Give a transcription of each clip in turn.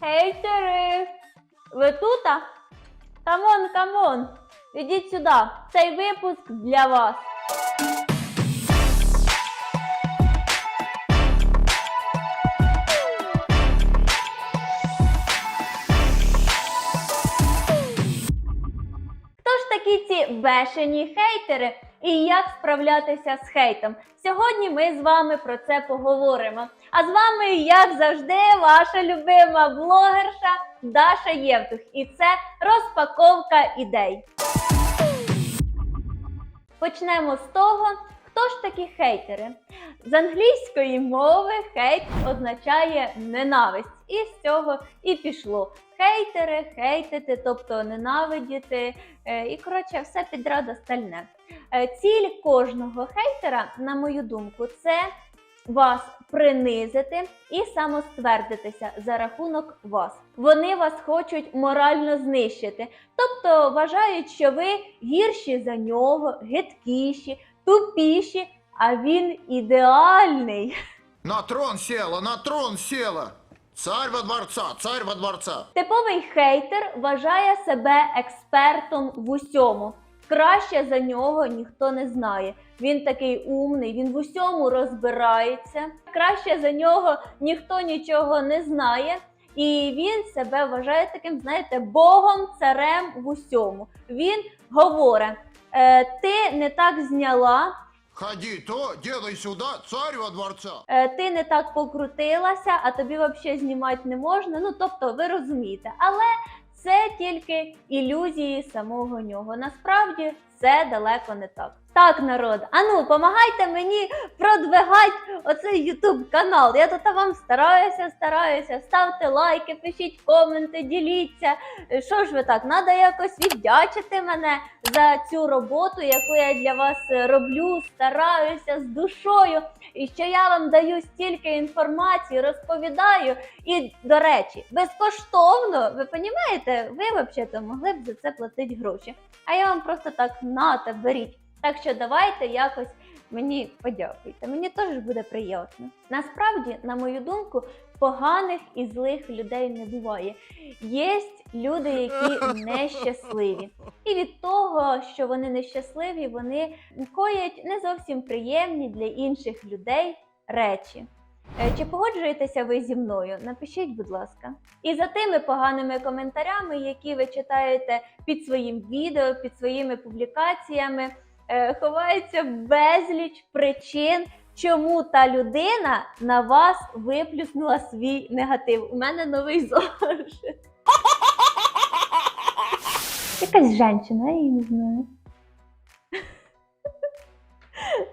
Хейтери! Ви тута? Камон, камон! Ідіть сюди! Цей випуск для вас! Бешені хейтери і як справлятися з хейтом? Сьогодні ми з вами про це поговоримо. А з вами, як завжди, ваша любима блогерша Даша Євтух. І це розпаковка ідей. Почнемо з того, хто ж такі хейтери. З англійської мови хейт означає ненависть. І з цього і пішло. Хейтери, хейтити, тобто ненавидіти, е, і коротше, все підряд остальне. Е, Ціль кожного хейтера, на мою думку, це вас принизити і самоствердитися за рахунок вас. Вони вас хочуть морально знищити, тобто вважають, що ви гірші за нього, гидкіші, тупіші, а він ідеальний. На трон села, на трон села. Царь во дворца, царь во дворца. Типовий хейтер вважає себе експертом в усьому. Краще за нього ніхто не знає. Він такий умний, він в усьому розбирається. Краще за нього ніхто нічого не знає. І він себе вважає таким, знаєте, богом, царем в усьому. Він говорить: е, ти не так зняла, Ходи то, делай сюда, царь во дворца. е, ти не так покрутилася, а тобі взагалі знімати не можна. Ну тобто, ви розумієте, але це тільки ілюзії самого нього. Насправді це далеко не так. Так, народ, ану, помагайте мені продвигати оцей ютуб канал. Я тут вам стараюся, стараюся. Ставте лайки, пишіть коменти, діліться. Що ж ви так? Надо якось віддячити мене за цю роботу, яку я для вас роблю, стараюся з душою. І що я вам даю стільки інформації, розповідаю. І, до речі, безкоштовно, ви розумієте, ви взагалі могли б за це платити гроші. А я вам просто так нате, беріть. Так що давайте якось мені подякуйте. Мені теж буде приємно. Насправді, на мою думку, поганих і злих людей не буває. Є люди, які нещасливі. І від того, що вони нещасливі, вони коять не зовсім приємні для інших людей речі. Е, Чи погоджуєтеся ви зі мною? Напишіть, будь ласка. І за тими поганими коментарями, які ви читаєте під своїм відео, під своїми публікаціями, ховається безліч причин, чому та людина на вас виплюснула свій негатив. У мене новий зошит. Якась жінка, я її не знаю.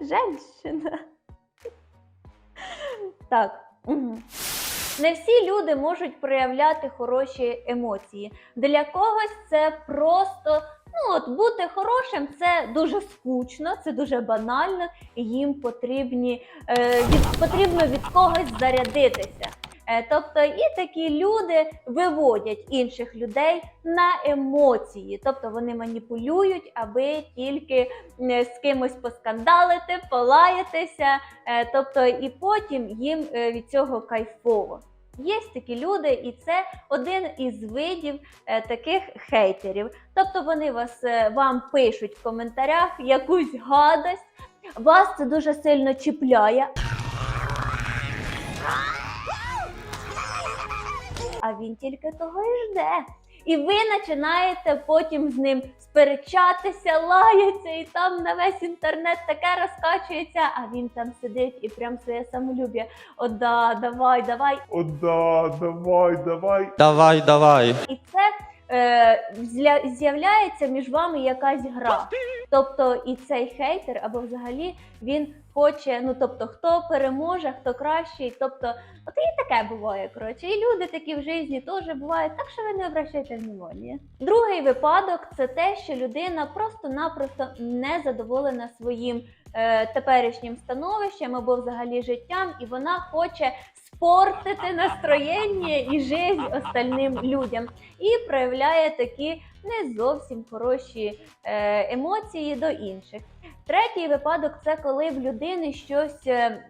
Женщина. Так. Угу. Не всі люди можуть проявляти хороші емоції. Для когось це просто ну от бути хорошим це дуже скучно, це дуже банально, і їм потрібні, е, від, потрібно від когось зарядитися. Е, Тобто і такі люди виводять інших людей на емоції, тобто вони маніпулюють, аби тільки е, з кимось поскандалити, полаятися, е, тобто і потім їм е, від цього кайфово. Є такі люди, і це один із видів е, таких хейтерів. Тобто вони вас е, вам пишуть в коментарях якусь гадость, вас це дуже сильно чіпляє. А він тільки того і жде. І ви починаєте потім з ним сперечатися, лається, і там на весь інтернет таке розкачується, а він там сидить і прям своє самолюб'я. О, да, давай, давай. О, да, давай, давай. Давай, давай. І це е, зля- з'являється між вами якась гра. Тобто і цей хейтер або взагалі він хоче, ну тобто, хто переможе, хто кращий. Тобто, от і таке буває. Коротше, і люди такі в житті теж бувають, так що ви не обращайте внимання. Другий випадок це те, що людина просто-напросто не задоволена своїм е, теперішнім становищем або взагалі життям, і вона хоче спортити настроєння і життя остальним людям і проявляє такі не зовсім хороші е, емоції до інших. Третій випадок це коли в людини щось, е,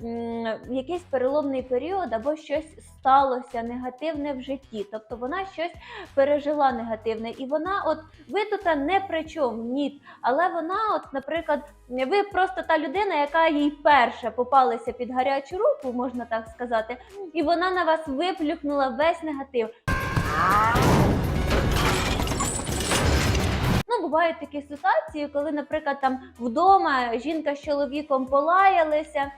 якийсь переломний період або щось сталося негативне в житті. Тобто вона щось пережила негативне, і вона, от ви тут не при чому, ні. Але вона, от, наприклад, ви просто та людина, яка їй перша попалася під гарячу руку, можна так сказати, і вона на вас виплюхнула весь негатив. Бувають такі ситуації, коли, наприклад, там вдома жінка з чоловіком полаялися.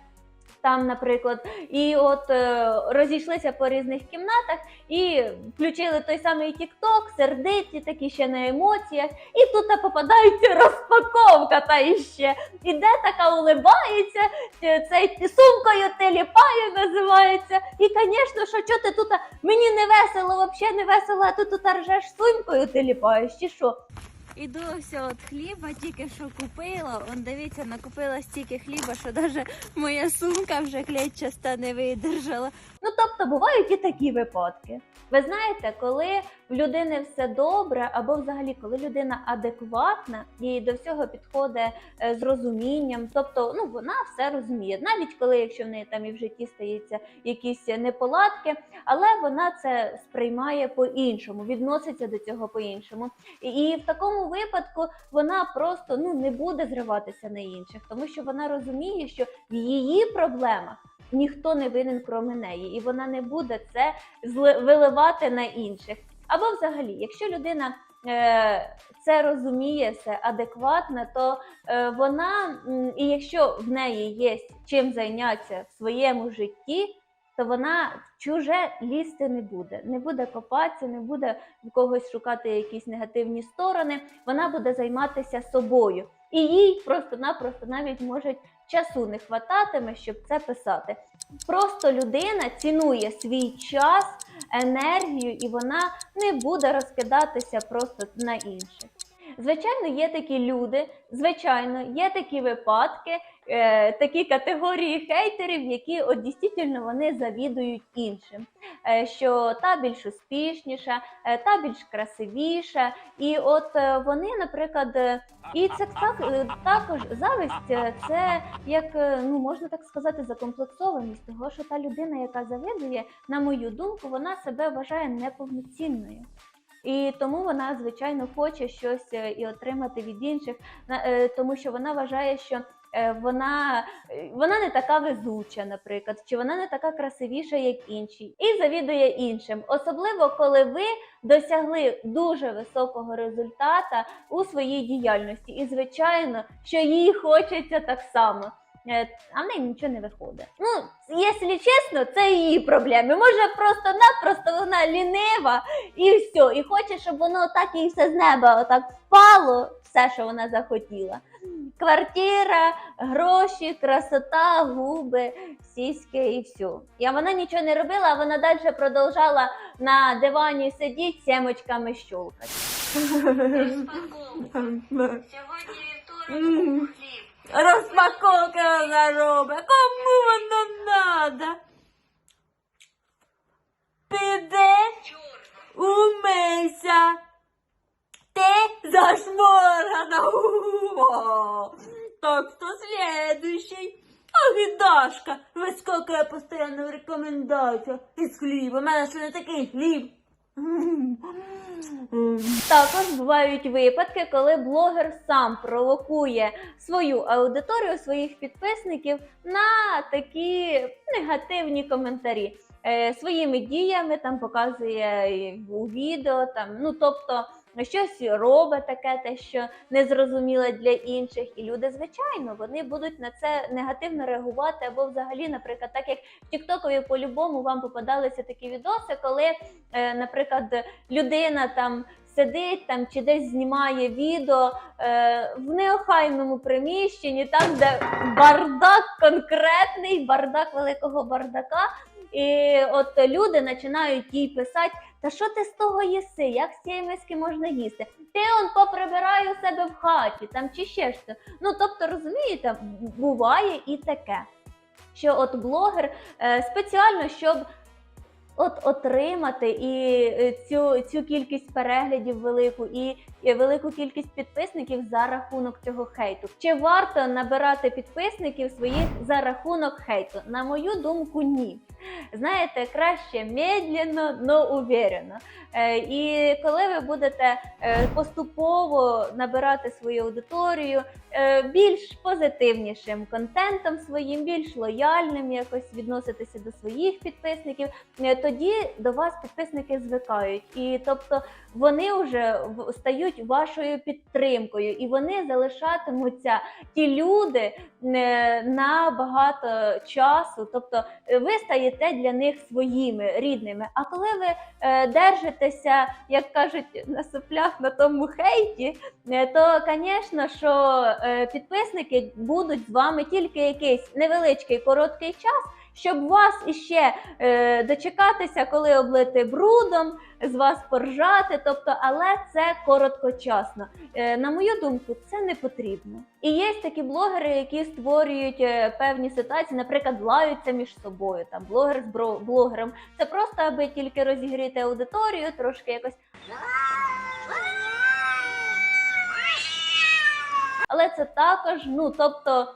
Там, наприклад, і от е, розійшлися по різних кімнатах і включили той самий Тік-Ток, сердиті, такі ще на емоціях, і тут попадається розпаковка та іще. Іде така улибається, цей сумкою теліпає називається. І, звісно, що чого ти тут мені не весело, взагалі не весело, а ти тут ржеш сумкою теліпаєш, чи що? Іду все от хліба, тільки що купила. Он дивіться, накупила стільки хліба, що навіть моя сумка вже клетчаста не видержала. Ну, тобто бувають і такі випадки. Ви знаєте, коли в людини все добре, або взагалі коли людина адекватна і до всього підходить е, з розумінням, тобто ну вона все розуміє, навіть коли якщо в неї там і в житті стається якісь неполадки, але вона це сприймає по-іншому, відноситься до цього по-іншому. І в такому випадку вона просто ну не буде зриватися на інших, тому що вона розуміє, що в її проблемах ніхто не винен кроме неї, і вона не буде це виливати на інших. Або взагалі, якщо людина е, це розуміє все адекватно, то е, вона, і якщо в неї є чим зайнятися в своєму житті, то вона в чуже лізти не буде, не буде копатися, не буде в когось шукати якісь негативні сторони. Вона буде займатися собою. І їй просто-напросто навіть може часу не хвататиме, щоб це писати. Просто людина цінує свій час, енергію, і вона не буде розкидатися просто на інших. Звичайно, є такі люди, звичайно, є такі випадки, е, такі категорії хейтерів, які от дійсно вони завідують іншим. Е, що та більш успішніша, е, та більш красивіша. І от е, вони, наприклад, е, і це так, е, також зависть е, це як е, ну можна так сказати, закомплексованість, того що та людина, яка завидує, на мою думку, вона себе вважає неповноцінною. І тому вона, звичайно, хоче щось е, і отримати від інших, е, тому що вона вважає, що е, вона, вона не така везуча, наприклад, чи вона не така красивіша, як інші, і завідує іншим. Особливо, коли ви досягли дуже високого результата у своїй діяльності. І, звичайно, що їй хочеться так само. Е, А в неї нічого не виходить. Ну, якщо чесно, це її проблеми. Може, просто-напросто вона лінива і все. І хоче, щоб воно так і все з неба отак впало, все, що вона захотіла. Квартира, гроші, красота, губи, сіськи і все. І вона нічого не робила, а вона далі продовжала на дивані сидіти, сімочками щолкати. Сьогодні вівторок хліб. Розпаковка вона робить. Кому воно надо? Піде, умийся. Ти зашморгана. Так, хто следующий? Ах, і Дашка, я постійно в рекомендаціях із хліба. У мене ще не такий хліб. Також бувають випадки, коли блогер сам провокує свою аудиторію, своїх підписників на такі негативні коментарі. Е, своїми діями там показує у відео, там, ну тобто щось робить таке, те, що незрозуміле для інших. І люди, звичайно, вони будуть на це негативно реагувати, або взагалі, наприклад, так як в Тіктокові по-любому вам попадалися такі відоси, коли, е, наприклад, людина там сидить там чи десь знімає відео е, в неохайному приміщенні, там, де бардак конкретний, бардак великого бардака. І от люди починають їй писати, та що ти з того їси? Як з цієї миски можна їсти? Ти он поприбирай у себе в хаті, там чи ще що. Ну тобто, розумієте, буває і таке, що от блогер е, спеціально, щоб от отримати і е, цю, цю кількість переглядів велику і велику кількість підписників за рахунок цього хейту? Чи варто набирати підписників своїх за рахунок хейту? На мою думку, ні. Знаєте, краще медленно, но уверенно. Е, І коли ви будете е, поступово набирати свою аудиторію, е, більш позитивнішим контентом своїм, більш лояльним якось відноситися до своїх підписників, тоді до вас підписники звикають. І тобто вони вже в- стають вашою підтримкою, і вони залишатимуться ті люди е, на багато часу. Тобто е, ви стаєте для них своїми рідними. А коли ви е, держитеся, як кажуть, на соплях на тому хейті, то, звісно, що підписники будуть з вами тільки якийсь невеличкий короткий час. Щоб вас іще е, дочекатися, коли облити брудом, з вас поржати, тобто, але це короткочасно. Е, на мою думку, це не потрібно. І є такі блогери, які створюють е, певні ситуації, наприклад, лаються між собою. Там блогер з блогером. Це просто аби тільки розігріти аудиторію, трошки якось. Але це також, ну тобто,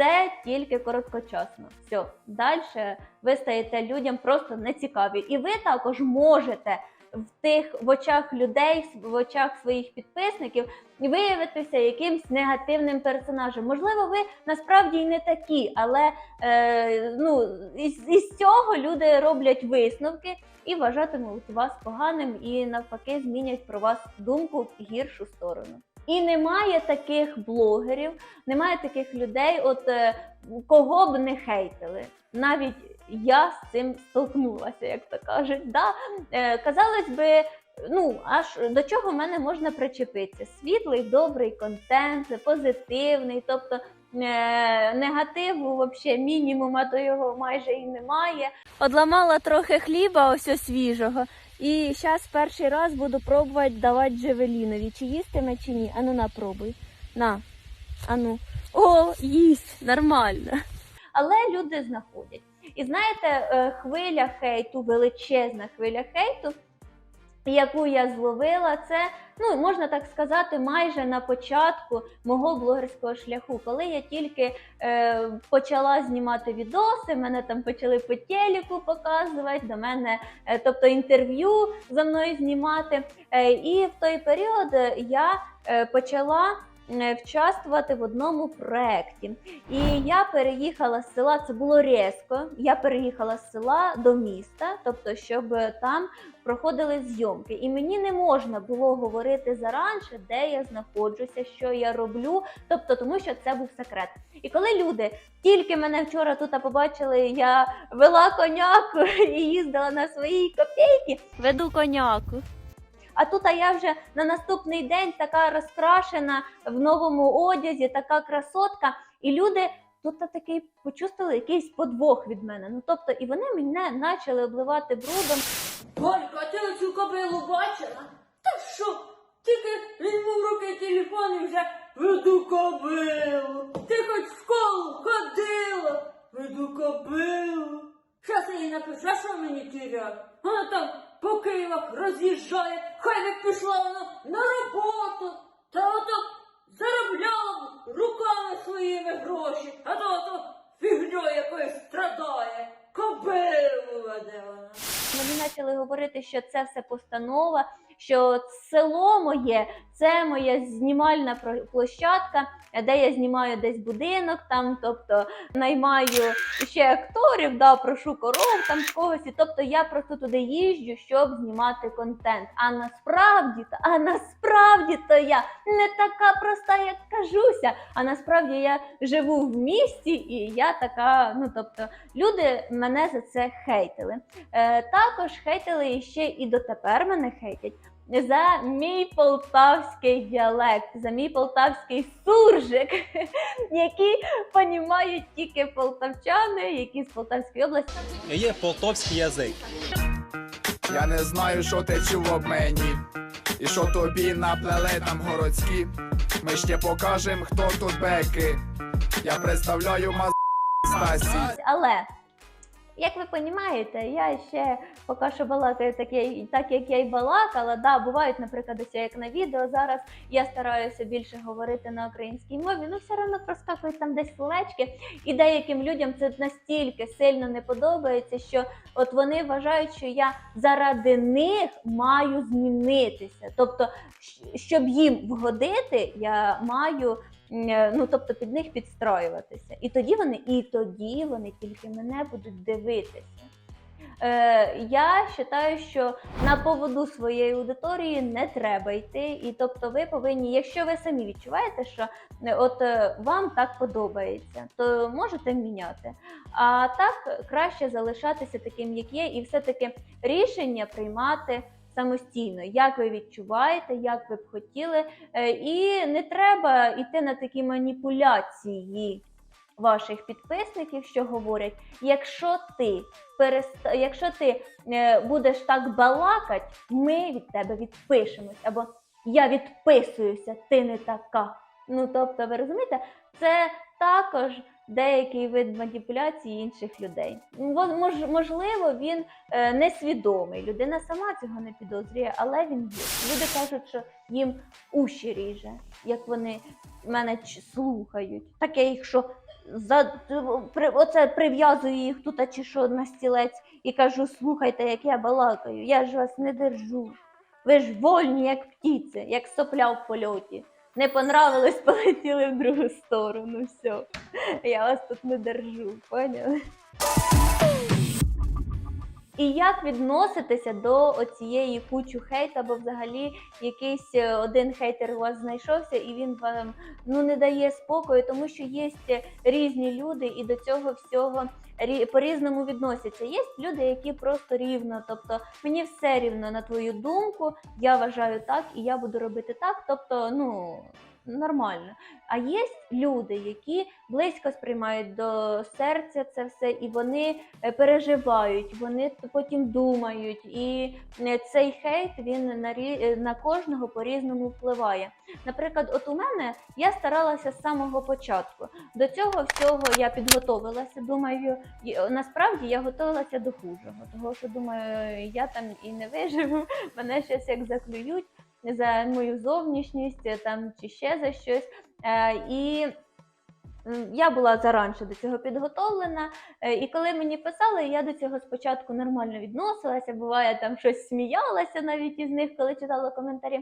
це тільки короткочасно. Все, далі ви стаєте людям просто нецікаві. І ви також можете в тих в очах людей, в очах своїх підписників виявитися якимсь негативним персонажем. Можливо, ви насправді й не такі, але е, ну, із, із цього люди роблять висновки і вважатимуть вас поганим, і навпаки змінять про вас думку в гіршу сторону. І немає таких блогерів, немає таких людей, от е, кого б не хейтили. Навіть я з цим столкнулася, як то кажуть. Да? Е, казалось би, ну аж до чого в мене можна причепитися? Світлий, добрий контент, позитивний, тобто е, негативу взагалі мінімум, а то його майже і немає. Одламала трохи хліба, ось свіжого. І зараз перший раз буду пробувати давати Джевелінові. Чи їстиме, чи ні. Ану на, пробуй. На. Ану. О, їсть, нормально. але люди знаходять. І знаєте, е, хвиля хейту, величезна хвиля хейту, яку я зловила, це ну можна так сказати, майже на початку мого блогерського шляху, коли я тільки е, почала знімати відоси, мене там почали по телеку показувати, до мене, е, тобто інтерв'ю за мною знімати. Е, і в той період я е, почала вчаствувати в одному проєкті. І я переїхала з села, це було різко. Я переїхала з села до міста, тобто, щоб там проходили зйомки. І мені не можна було говорити заранше, де я знаходжуся, що я роблю, тобто, тому що це був секрет. І коли люди тільки мене вчора тут побачили, я вела коняку і їздила на своїй копійки, Веду коняку. А тут а я вже на наступний день така розкрашена в новому одязі, така красотка, і люди. Тут такий почувствували якийсь подвох від мене. Ну тобто, і вони мене почали обливати брудом. Голька, а ти оцю кобилу бачила? Та що? Тільки візьму в руки телефон і вже веду кобилу. Ти хоч в школу ходила, веду кобилу. Щас я їй напишу, що мені тіряти? Вона там по Києвах роз'їжджає, хай не пішла вона на роботу. Та ото заробляла руками своїми гроші, а то ото фігньою якоюсь страдає. Кобилу веде вона. Мені почали говорити, що це все постанова, що село моє це моя знімальна площадка, де я знімаю десь будинок, там, тобто наймаю ще акторів, да, прошу коров там з когось. І, тобто я просто туди їжджу, щоб знімати контент. А насправді то, а насправді то я не така проста, як кажуся. А насправді я живу в місті, і я така, ну тобто, люди мене за це хейтили. Е, також хейтили і ще і дотепер мене хейтять за мій полтавський діалект, за мій полтавський суржик, який понімають тільки полтавчани, які з Полтавської області. Є полтовський язик. Я не знаю, що ти чув об мені, і що тобі наплели там городські. Ми ще покажем, хто тут беки. Я представляю маз Стасі. Але як ви розумієте, я ще поки що балакаю так, я- так, як я й балакала. Да, бувають, наприклад, ось як на відео зараз. Я стараюся більше говорити на українській мові, ну все одно проскакують там десь словечки. І деяким людям це настільки сильно не подобається, що от вони вважають, що я заради них маю змінитися. Тобто, щоб їм вгодити, я маю. М, Ну, тобто під них підстроюватися. І тоді вони, і тоді вони тільки мене будуть дивитися. Е, я вважаю, що на поводу своєї аудиторії не треба йти. І тобто, ви повинні, якщо ви самі відчуваєте, що е, от е, вам так подобається, то можете міняти. А так краще залишатися таким, як є, і все-таки рішення приймати самостійно, як ви відчуваєте, як ви б хотіли. Е, І не треба йти на такі маніпуляції ваших підписників, що говорять, якщо ти переста... якщо ти е, будеш так балакати, ми від тебе відпишемось, або я відписуюся, ти не така. Ну тобто, ви розумієте, це також деякий вид маніпуляції інших людей. Во- мож- можливо, він е, несвідомий. Людина сама цього не підозрює, але він є. Люди кажуть, що їм уші ріже, як вони мене слухають. Таке їх, що за оце прив'язую їх тут, чи що на стілець, і кажу: слухайте, як я балакаю, я ж вас не держу. Ви ж вольні, як птіці, як сопля в польоті. Не понравилось, полетіли в другу сторону. Все. Я вас тут не держу, поняли? І як відноситися до оцієї кучу хейта, бо взагалі якийсь е, один хейтер у вас знайшовся, і він вам ну не дає спокою, тому що є різні люди, і до цього всього рі- по-різному відносяться. Є люди, які просто рівно, тобто мені все рівно на твою думку, я вважаю так, і я буду робити так. Тобто, ну нормально. А є люди, які близько сприймають до серця це все, і вони е, переживають, вони потім думають. І е, цей хейт він на, е, на кожного по-різному впливає. Наприклад, от у мене я старалася з самого початку. До цього всього я підготовилася. Думаю, насправді я готувалася до хужого, того що думаю, я там і не виживу, мене щось як заклюють за мою зовнішність е, там чи ще за щось. Е, і я була заранше до цього підготовлена. Е, І коли мені писали, я до цього спочатку нормально відносилася. Буває, там щось сміялася навіть із них, коли читала коментарі.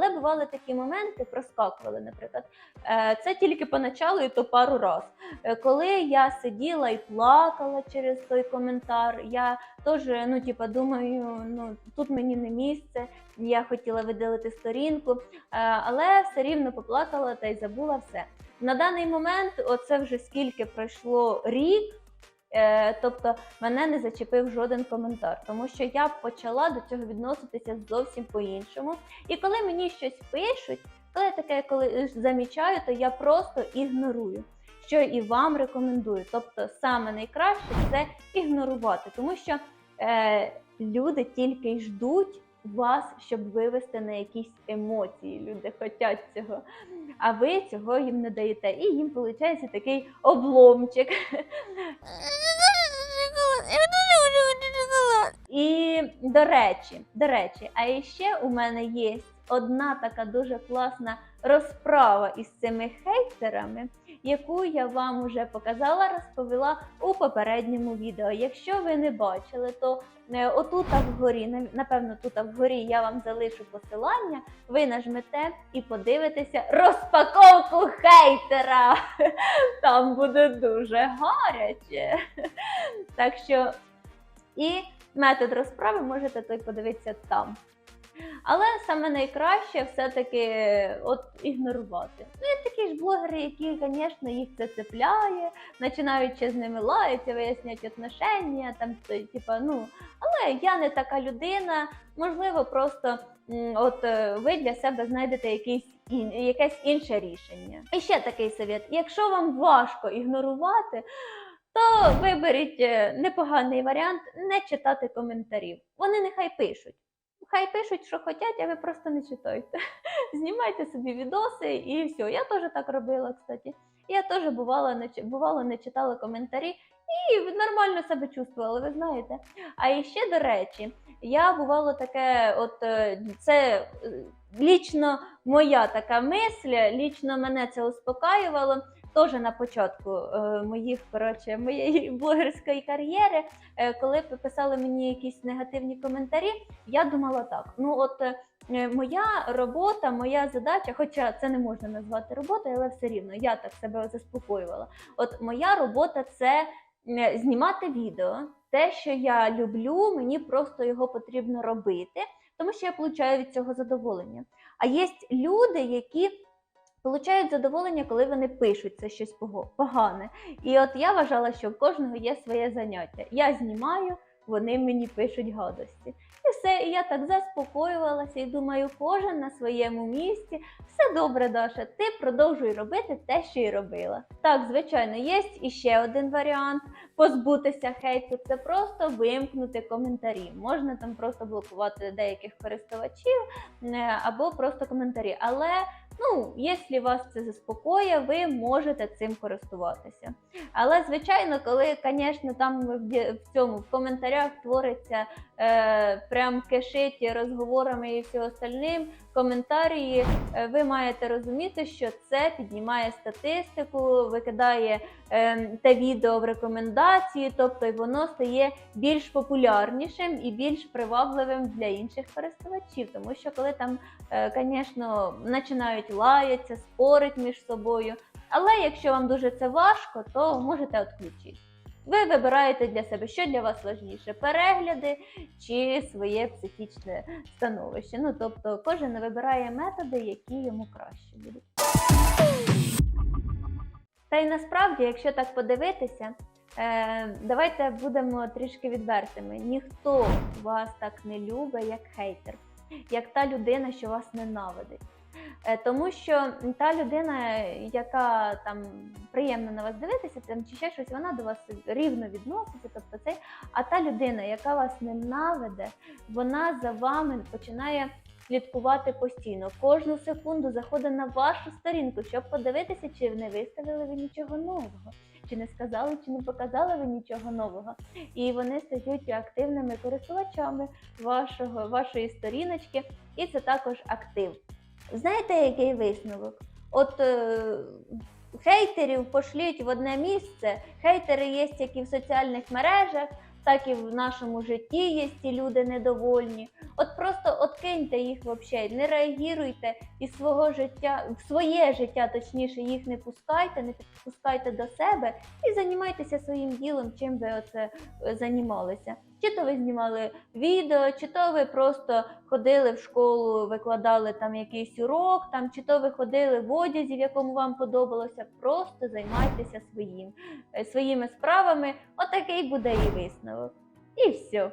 Але бували такі моменти, проскакували, наприклад. Е, Це тільки поначалу і то пару раз. Е, Коли я сиділа і плакала через той коментар, я теж, ну, типа, думаю, ну тут мені не місце, я хотіла видалити сторінку, е, але все рівно поплакала та й забула все. На даний момент, оце вже скільки пройшло рік. Е, тобто мене не зачепив жоден коментар, тому що я почала до цього відноситися зовсім по-іншому. І коли мені щось пишуть, коли я таке коли замічаю, то я просто ігнорую. Що і вам рекомендую. Тобто, саме найкраще це ігнорувати, тому що е, люди тільки й ждуть вас, щоб вивести на якісь емоції. Люди хочуть цього, а ви цього їм не даєте. І їм виходить такий обломчик. І до речі, до речі, а ще у мене є одна така дуже класна розправа із цими хейтерами, яку я вам уже показала, розповіла у попередньому відео. Якщо ви не бачили, то е, отут вгорі, напевно, тут вгорі я вам залишу посилання. Ви нажмете і подивитеся розпаковку хейтера. Там буде дуже гаряче. Так що і метод розправи можете той подивитися там. Але саме найкраще все-таки от ігнорувати. Ну, є такі ж блогери, які, звісно, їх це цепляє, починаючи з ними лаятися, виясняти отношення, там, типа, ну, але я не така людина, можливо, просто от е, ви для себе знайдете якийсь якесь інше рішення. І ще такий совет: якщо вам важко ігнорувати, то виберіть е, непоганий варіант не читати коментарів. Вони нехай пишуть. Хай пишуть, що хочуть, а ви просто не читайте. Знімайте собі відоси і все. Я теж так робила, кстати. Я теж бувало не, бувало не читала коментарі і нормально себе чувствувала, ви знаєте. А іще, до речі, я бувало таке, от е, це е, лічно моя така мисль, лічно мене це успокаювало. Теж на початку е, моїх коротше, моєї блогерської кар'єри, е, коли писали мені якісь негативні коментарі, я думала так: ну от е, моя робота, моя задача, хоча це не можна назвати роботою, але все рівно я так себе заспокоювала. От моя робота це знімати відео. Те, що я люблю, мені просто його потрібно робити, тому що я получаю від цього задоволення. А є люди, які получають задоволення, коли вони пишуть це щось погане. І от я вважала, що в кожного є своє заняття. Я знімаю, вони мені пишуть гадості. І все, і я так заспокоювалася і думаю, кожен на своєму місці. Все добре, Даша, ти продовжуй робити те, що й робила. Так, звичайно, є іще один варіант позбутися хейту. Це просто вимкнути коментарі. Можна там просто блокувати деяких користувачів або просто коментарі. Але ну, якщо вас це заспокоює, ви можете цим користуватися. Але звичайно, коли, звісно, там в, цьому в коментарях твориться е, прям кишить розговорами і все остальним, коментарі, е, ви маєте розуміти, що це піднімає статистику, викидає е, те відео в рекомендації, тобто воно стає більш популярнішим і більш привабливим для інших користувачів. Тому що коли там, звісно, починають лаятися, спорить між собою. Але якщо вам дуже це важко, то можете відключити. Ви вибираєте для себе, що для вас важніше: перегляди чи своє психічне становище. Ну тобто кожен вибирає методи, які йому краще будуть. Та й насправді, якщо так подивитися, е, давайте будемо трішки відвертими. Ніхто вас так не любить, як хейтер, як та людина, що вас ненавидить. Е, Тому що та людина, яка там приємно на вас дивитися, там чи ще щось, вона до вас рівно відноситься. Тобто це, а та людина, яка вас ненавиде, вона за вами починає слідкувати постійно. Кожну секунду заходить на вашу сторінку, щоб подивитися, чи не виставили ви нічого нового, чи не сказали, чи не показали ви нічого нового. І вони стають активними користувачами вашого, вашої сторіночки, і це також актив. Знаєте, який висновок? От е, хейтерів пошліть в одне місце. Хейтери є як і в соціальних мережах, так і в нашому житті є ті люди недовольні. От просто откиньте їх взагалі, не реагуйте із свого життя, в своє життя, точніше, їх не пускайте, не підпускайте до себе і займайтеся своїм ділом, чим ви оце е, займалися. Чи то ви знімали відео, чи то ви просто ходили в школу, викладали там якийсь урок, там, чи то ви ходили в одязі, в якому вам подобалося. Просто займайтеся своїм, е, своїми справами. Отакий буде і висновок. І все.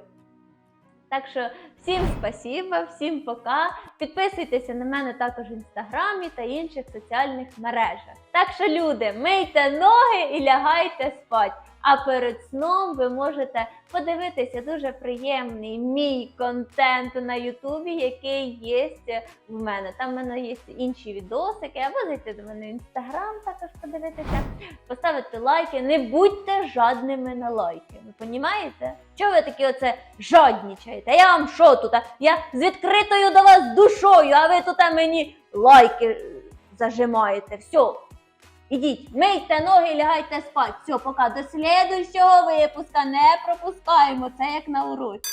Так що всім спасіба, всім пока. Підписуйтеся на мене також в інстаграмі та інших соціальних мережах. Так що, люди, мийте ноги і лягайте спать. А перед сном ви можете подивитися дуже приємний мій контент на Ютубі, який є в мене. Там в мене є інші відосики, або зайти до мене в інстаграм, також подивитися, поставити лайки. Не будьте жадними на лайки. Ви понімаєте? Чого ви такі оце жаднічаєте? Я вам що тут? Я з відкритою до вас душою, а ви тут мені лайки зажимаєте. Все. Ідіть, мийте ноги, і лягайте спать. Все, пока. До слідуючого випуска не пропускаємо це як на уроці.